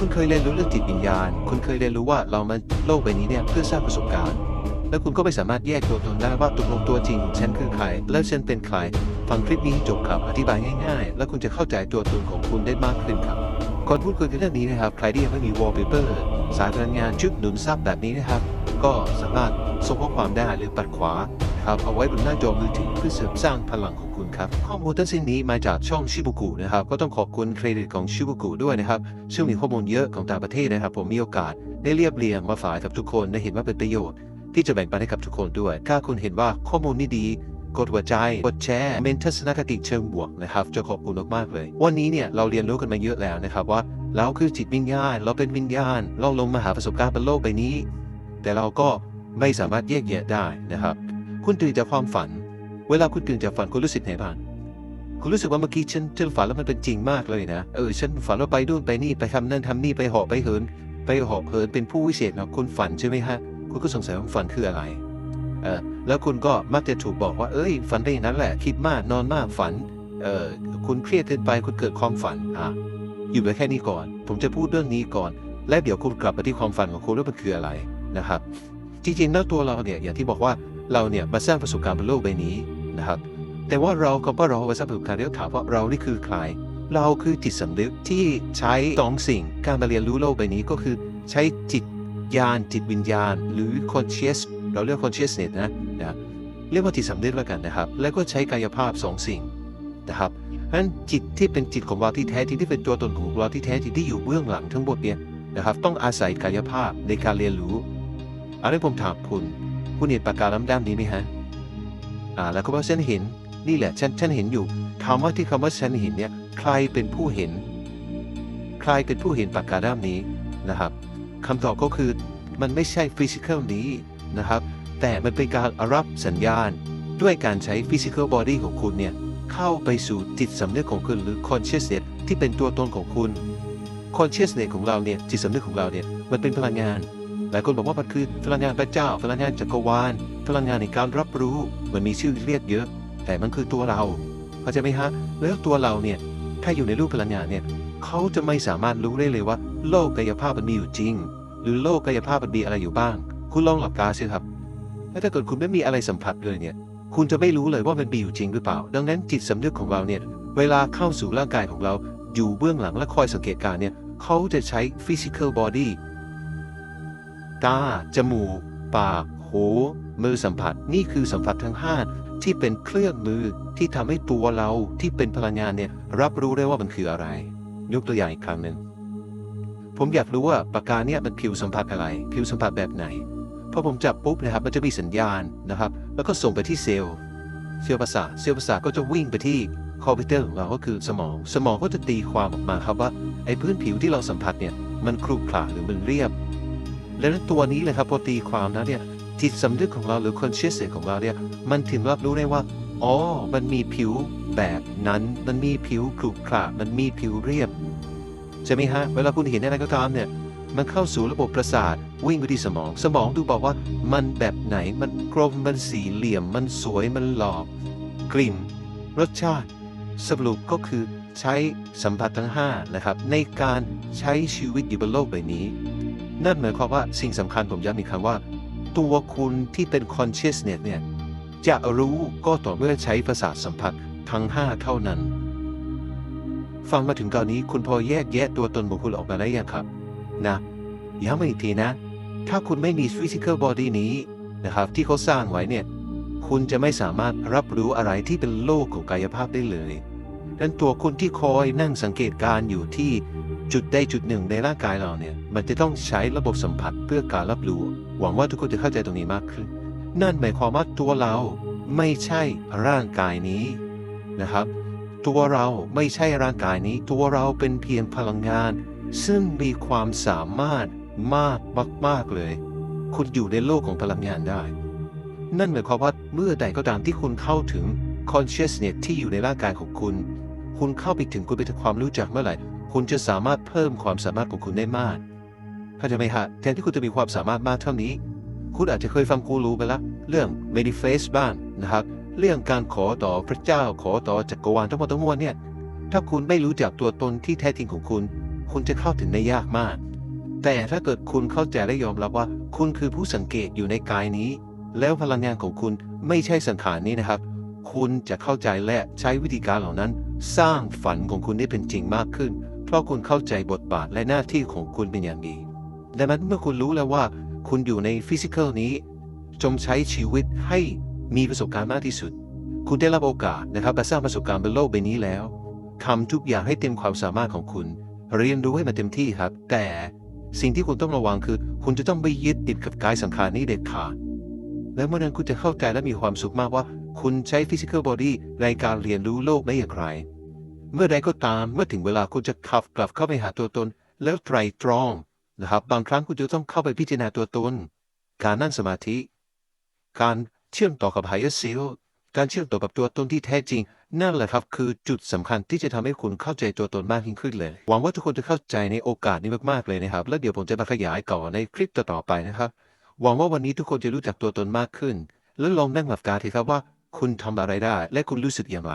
คุณเคยเรียนรู้เรื่องจิตวิญญาณ คุณเคยเรียนรู้ว่าเรามาโลกใบนี้เนี่ยเพื่อสร้างประสบการณ์ แล้วคุณก็ไม่สามารถแยกตัวตนได้ว่าตกลงตัวจริง ฉันคือใคร แล้วฉันเป็นใคร ฟังคลิปนี้ให้จบครับอธิบายง่าย ๆ แล้วคุณจะเข้าใจตัวตนของคุณได้มากขึ้นครับก่อนพูดคุยกันเรื่องนี้นะครับ ใครที่ยังไม่มี wallpaper สายพลังงานชุดหนุนทรัพย์แบบนี้นะครับ ก็สามารถส่งข้อความได้หรือปัดขวา ครับ เอาไว้บนหน้าจอมือถือเพื่อเสริมสร้างพลังของคุณครับ ข้อมูลทั้งสิ้นนี้มาจากช่องชิบุกุนะครับ ก็ต้องขอบคุณเครดิตของชิบุกุด้วยนะครับ ซึ่งมีข้อมูลเยอะของต่างประเทศนะครับ ผมมีโอกาสได้เรียบเรียงมาฝากกับทุกคนได้เห็นว่าเป็นประโยชน์ ที่จะแบ่งปันให้กับทุกคนด้วย ถ้าคุณเห็นว่าข้อมูลนี้ดีกดหัวใจ กดแชร์ เมนทัศนคติเชิงบวกนะครับ จะขอบคุณมากๆเลย วันนี้เนี่ยเราเรียนรู้กันมาเยอะแล้วนะครับว่าเราคือจิตวิญญาณ เราเป็นวิญญาณ เราลงมาหาประสบการณ์บนโลกใบนี้ แต่เราก็ไม่สามารถแยกแยะได้นะครับ คุณตื่นจากความฝัน เวลาคุณตื่นจากฝันคุณรู้สึกไงบ้างคุณรู้สึกว่าเมื่อกี้ฉันฉันฝันแล้วมันเป็นจริงมากเลยนะเออฉันฝันว่าไปนู่นไปนี่ไปทำนั่นทำนี่ไปเหาะไปเหิน ไปเหาะเหินเป็นผู้วิเศษนะคุณฝันใช่ไหมฮะคุณก็สงสัยว่าฝันคืออะไรเออแล้วคุณก็มักจะถูกบอกว่าเอ้ย ฝันได้อย่างนั้นแหละคิดมากนอนมากฝันเออคุณเครียดเกินไปคุณเกิดความฝันอะอยู่ไปแค่นี้ก่อน ผมจะพูดเรื่องนี้ก่อน และเดี๋ยวคุณกลับมาที่ความฝันของคุณว่ามันคืออะไรนะครับ จริงๆแล้วตัวเราเนี่ยอย่างที่บอกว่า เราเนี่ยมาสร้างประสบการณ์บนโลกใบนี้นะครับแต่ว่าเราก็ว่าเรามาสร้าประสบการณ์เรียกถามว่าเรานี่คือใคร เราคือจิตสำนึกที่ใช้สองสิ่งการมาเรียนรู้โลกใบนี้ก็คือ ใช้จิตญาณจิตวิญญาณ หรือ conscious เราเรียก consciousness นะนะเรียกว่าจิตสำนึกแล้วกันนะครับ แล้วก็ใช้กายภาพสองสิ่งนะครับเพราะฉะนั้นจิตที่เป็นจิตของเราที่แท้จริงที่เป็นตัวตนของเราที่แท้จริงที่อยู่เบื้องหลังทั้งหมดเนี่ยนะครับต้องอาศัยกายภาพในการเรียนรู้อันนี้ผมถามคุณ คุณเห็นปากกาล้ำด้ามนี้ไหมฮะอ่าแล้วก็ว่าฉันเห็นนี่แหละฉันฉันเห็นอยู่คำว่าที่คำว่าฉันเห็นเนี่ยใครเป็นผู้เห็น ใครเป็นผู้เห็นปากกาด้ามนี้นะครับคำตอบก็คือมันไม่ใช่ฟิสิก a l นี้นะครับ แต่มันเป็นการรับสัญญาณ ด้วยการใช้ physical body ของคุณเนี่ยเข้าไปสู่จิตสำนึกของคุณหรือ consciousness ที่เป็นตัวตนของคุณ consciousness ของเราเนี่ยจิตสำนึกของเราเนี่ยมันเป็นพลังงาน หลายคนบอกว่ามันคือพลังงานพระเจ้า พลังงานจักรวาล พลังงานในการรับรู้มันมีชื่อเรียกเยอะ แต่มันคือตัวเราเข้าใจไหมฮะ แล้วตัวเราเนี่ยถ้าอยู่ในรูปพลังงานเนี่ยเขาจะไม่สามารถรู้ได้เลยว่า โลกกายภาพมันมีอยู่จริง หรือโลกกายภาพมันมีอะไรอยู่บ้าง คุณลองหลับตาสิครับแล้วถ้าเกิดคุณไม่มีอะไรสัมผัสเลยเนี่ย คุณจะไม่รู้เลยว่ามันมีอยู่จริงหรือเปล่า ดังนั้นจิตสำนึกของเราเนี่ย เวลาเข้าสู่ร่างกายของเรา อยู่เบื้องหลังและคอยสังเกตการเนี่ย เขาจะใช้ physical body ตา จมูก ปาก หู มือสัมผัส นี่คือสัมผัสทั้ง5ที่เป็นเครื่องมือที่ทำให้ตัวเราที่เป็นพลังงานเนี่ยรับรู้ได้ว่ามันคืออะไร ยกตัวอย่างอีกครั้งหนึ่ง ผมอยากรู้ว่าปากกาเนี่ยมันผิวสัมผัสอะไร ผิวสัมผัสแบบไหนพอผมจับปุ๊บนะครับมันจะมีสัญญาณนะครับ แล้วก็ส่งไปที่เซลล์เซลล์ประสาทเซลล์ประสาทก็จะวิ่งไปที่คอมพิวเตอร์ของเราก็คือสมอง สมองก็จะตีความออกมาครับว่าไอ้พื้นผิวที่เราสัมผัสเนี่ยมันครุขระหรือมันเรียบ และตัวนี้เลยครับพอตีความนะเนี่ยจิตสำนึกของเราหรือ consciousness ของเราเนี่ยมันถึงรับรู้ได้ว่าอ๋อ มันมีผิวแบบนั้น มันมีผิวขรุขระมันมีผิวเรียบ ใช่ไหมฮะ เวลาคุณเห็นอะไรก็ตามเนี่ย มันเข้าสู่ระบบประสาท วิ่งไปที่สมอง สมองดูบอกว่า มันแบบไหน มันกลม มันสี่เหลี่ยม มันสวย มันหลอก กลิ่น รสชาติ สรุปก็คือใช้สัมผัสทั้ง5นะครับ ในการใช้ชีวิตอยู่บนโลกใบนี้ นั่นหมายความว่าสิ่งสำคัญผมย้ำอีกครั้งว่า ตัวคุณที่เป็น consciousness เนี่ย จะรู้ก็ต่อเมื่อใช้ประสาสัมผัสทั้ง 5 เท่านั้น ฟังมาถึงตอนนี้คุณพอแยกแยะตัวตนของคุณออกมาได้ยังครับ นะย้ำอีกทีนะ ถ้าคุณไม่มี physical body นี้นะครับ ที่เขาสร้างไว้เนี่ย คุณจะไม่สามารถรับรู้อะไรที่เป็นโลกของกายภาพได้เลยดังนั้นตัวคุณที่คอยนั่งสังเกตการ์อยู่ที่ จุดใดจุดหนึ่งในร่างกายเราเนี่ย มันจะต้องใช้ระบบสัมผัสเพื่อการรับรู้ หวังว่าทุกคนจะเข้าใจตรงนี้มากขึ้น นั่นหมายความว่าตัวเราไม่ใช่ร่างกายนี้นะครับ ตัวเราไม่ใช่ร่างกายนี้ ตัวเราเป็นเพียงพลังงาน ซึ่งมีความสามารถมากมากๆเลย คุณอยู่ในโลกของพลังงานได้ นั่นหมายความว่าเมื่อใดก็ตามที่คุณเข้าถึง consciousness ที่อยู่ในร่างกายของคุณ คุณเข้าไปถึงคุณไปถึงความรู้จักเมื่อไหร่ คุณจะสามารถเพิ่มความสามารถของคุณได้มากเข้าใจไหมฮะแทนที่คุณจะมีความสามารถมากเท่านี้ คุณอาจจะเคยฟังกูรู้ไปแล้วเรื่อง manifest บ้างนะครับ เรื่องการขอต่อพระเจ้าขอต่อจักรวาลทั้งหมดทั้งมวลเนี่ย ถ้าคุณไม่รู้จักตัวตนที่แท้จริงของคุณ คุณจะเข้าถึงได้ยากมาก แต่ถ้าเกิดคุณเข้าใจและยอมรับว่า คุณคือผู้สังเกตอยู่ในกายนี้ แล้วพลังงานของคุณไม่ใช่สังขารนี้นะครับ คุณจะเข้าใจและใช้วิธีการเหล่านั้น สร้างฝันของคุณได้เป็นจริงมากขึ้น เพราะคุณเข้าใจบทบาทและหน้าที่ของคุณเป็นอย่างดีดังนั้นเมื่อคุณรู้แล้วว่า คุณอยู่ในฟิสิกอลนี้ จงใช้ชีวิตให้มีประสบการณ์มากที่สุด คุณได้รับโอกาสนะครับมาสร้างประสบการณ์บนโลกใบนี้แล้วทำทุกอย่างให้เต็มความสามารถของคุณ เรียนรู้ให้มันเต็มที่ครับ แต่สิ่งที่คุณต้องระวังคือ คุณจะต้องไม่ยึดติดกับกายสังขารนี้เด็ดขาดและเมื่อนั้นคุณจะเข้าใจและมีความสุขมากว่า คุณใช้ physical body ในการเรียนรู้โลกได้อย่างไร เมื่อใดก็ตามเมื่อถึงเวลาคุณจะขับกลับเข้าไปหาตัวตน แล้วไตรตรองนะครับ บางครั้งคุณจะต้องเข้าไปพิจารณาตัวตน การนั่งสมาธิ การเชื่อมต่อกับ higher self การเชื่อมต่อกับตัวตนที่แท้จริง นั่นแหละครับ คือจุดสำคัญที่จะทำให้คุณเข้าใจตัวตนมากยิ่งขึ้นเลย หวังว่าทุกคนจะเข้าใจในโอกาสนี้มากๆเลยนะครับ แล้วเดี๋ยวผมจะมาขยายต่อในคลิปต่อๆไปนะครับ หวังว่าวันนี้ทุกคนจะรู้จักตัวตนมากขึ้น แล้วลองนั่งหลับตาทีครับว่า คุณทำอะไรได้ และคุณรู้สึกอย่างไร